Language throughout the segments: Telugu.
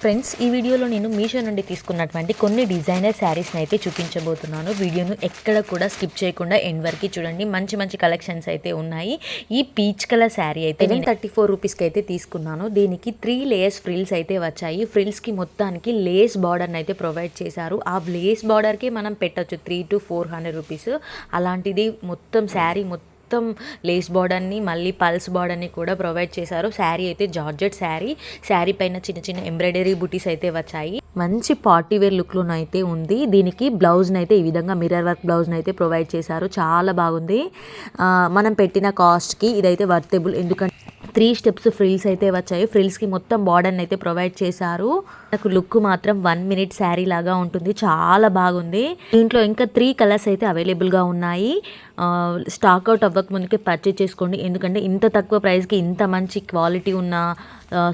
ఫ్రెండ్స్ ఈ వీడియోలో నేను మీషో నుండి తీసుకున్నటువంటి కొన్ని డిజైనర్ శారీస్ని అయితే చూపించబోతున్నాను. వీడియోను ఎక్కడ కూడా స్కిప్ చేయకుండా ఎండ్ వరకు చూడండి. మంచి మంచి కలెక్షన్స్ అయితే ఉన్నాయి. ఈ పీచ్ కలర్ శారీ అయితే నేను థర్టీ ఫోర్ రూపీస్కి అయితే తీసుకున్నాను. దీనికి త్రీ లేయర్స్ ఫ్రిల్స్ అయితే వచ్చాయి. ఫ్రిల్స్కి మొత్తానికి లేస్ బార్డర్ని అయితే ప్రొవైడ్ చేశారు. ఆ లేస్ బార్డర్కి మనం పెట్టొచ్చు three to four hundred rupees అలాంటిది మొత్తం శారీ మొత్తం మొత్తం లేస్ బార్డర్ని మళ్ళీ పల్స్ బార్డర్ని కూడా ప్రొవైడ్ చేశారు. శారీ అయితే జార్జెట్ శారీ శారీ పైన చిన్న చిన్న ఎంబ్రాయిడరీ బుటీస్ అయితే వచ్చాయి. మంచి పార్టీ వేర్ లుక్లో అయితే ఉంది. దీనికి బ్లౌజ్ని అయితే ఈ విధంగా మిర్రర్ వర్క్ బ్లౌజ్ని అయితే ప్రొవైడ్ చేశారు. చాలా బాగుంది. మనం పెట్టిన కాస్ట్కి ఇదైతే వర్తబుల్ ఎందుకంటే త్రీ స్టెప్స్ ఫ్రిల్స్ అయితే వచ్చాయి. ఫ్రిల్స్కి మొత్తం బార్డర్ని అయితే ప్రొవైడ్ చేశారు. నాకు లుక్ మాత్రం వన్ మినిట్ శారీ లాగా ఉంటుంది. చాలా బాగుంది. దీంట్లో ఇంకా త్రీ కలర్స్ అయితే అవైలబుల్గా ఉన్నాయి. స్టాక్ అవుట్ అవ్వక ముందుకే పర్చేజ్ చేసుకోండి. ఎందుకంటే ఇంత తక్కువ ప్రైస్కి ఇంత మంచి క్వాలిటీ ఉన్న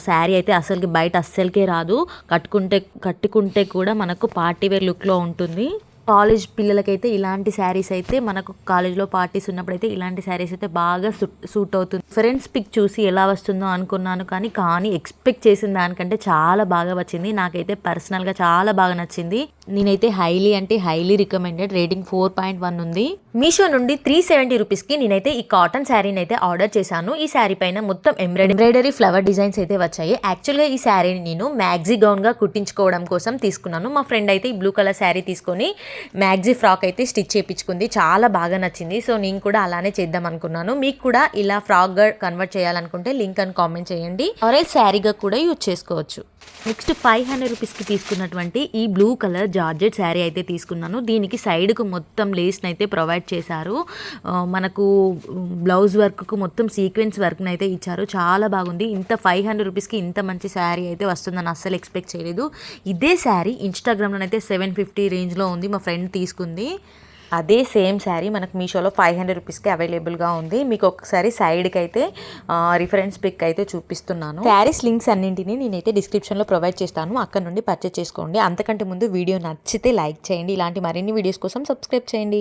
శారీ అయితే అసలుకి బయట అస్సలకే రాదు. కట్టుకుంటే కట్టుకుంటే కూడా మనకు పార్టీ వేర్ లుక్లో ఉంటుంది. కాలేజ్ పిల్లలకైతే ఇలాంటి శారీస్ అయితే మనకు కాలేజ్లో పార్టీస్ ఉన్నప్పుడు అయితే ఇలాంటి శారీస్ అయితే బాగా సూట్ సూట్ అవుతుంది. ఫ్రెండ్స్ పిక్ చూసి ఎలా వస్తుందో అనుకున్నాను కానీ కానీ ఎక్స్పెక్ట్ చేసిన దానికంటే చాలా బాగా వచ్చింది. నాకైతే పర్సనల్గా చాలా బాగా నచ్చింది. నేనైతే హైలీ అంటే highly recommended. Rating four point one ఉంది. మీషో నుండి త్రీ సెవెంటీ రూపీస్కి నేనైతే ఈ కాటన్ శారీని అయితే ఆర్డర్ చేశాను. ఈ శారీ పైన మొత్తం ఎంబ్రాయిడరీ ఎంబ్రాయిడరీ ఫ్లవర్ డిజైన్స్ అయితే వచ్చాయి. యాక్చువల్గా ఈ శారీని నేను మ్యాగ్జీ గౌన్గా కుట్టించుకోవడం కోసం తీసుకున్నాను. మా ఫ్రెండ్ అయితే ఈ బ్లూ కలర్ శారీ తీసుకొని మ్యాగ్జీ ఫ్రాక్ అయితే స్టిచ్ చేయించుకుంది చాలా బాగా నచ్చింది. సో నేను కూడా అలానే చేద్దాం అనుకున్నాను. మీకు కూడా ఇలా ఫ్రాక్గా కన్వర్ట్ చేయాలనుకుంటే లింక్ అని కామెంట్ చేయండి. ఆరెల్ శారీగా కూడా యూజ్ చేసుకోవచ్చు. నెక్స్ట్ ఫైవ్ హండ్రెడ్ రూపీస్కి తీసుకున్నటువంటి ఈ బ్లూ కలర్ జార్జెట్ శారీ అయితే తీసుకున్నాను. దీనికి సైడ్కు మొత్తం లేస్ని అయితే ప్రొవైడ్ చేశారు. మనకు బ్లౌజ్ వర్క్కు మొత్తం సీక్వెన్స్ వర్క్ని అయితే ఇచ్చారు. చాలా బాగుంది. ఇంత ఫైవ్ హండ్రెడ్ రూపీస్కి ఇంత మంచి శారీ అయితే వస్తుందని అస్సలు ఎక్స్పెక్ట్ చేయలేదు. ఇదే శారీ ఇన్స్టాగ్రామ్లో అయితే సెవెన్ ఫిఫ్టీ రేంజ్లో ఉంది. మా ఫ్రెండ్ తీసుకుంది. అదే సేమ్ శారీ మనకు మీషోలో ఫైవ్ హండ్రెడ్ రూపీస్కి అవైలబుల్గా ఉంది. మీకు ఒకసారి సైడ్కి అయితే రిఫరెన్స్ పిక్ అయితే చూపిస్తున్నాను. శారీస్ లింక్స్ అన్నింటినీ నేనైతే డిస్క్రిప్షన్లో ప్రొవైడ్ చేస్తాను. అక్కడ నుండి పర్చేస్ చేసుకోండి. అంతకంటే ముందు వీడియో నచ్చితే లైక్ చేయండి. ఇలాంటి మరిన్ని వీడియోస్ కోసం సబ్స్క్రైబ్ చేయండి.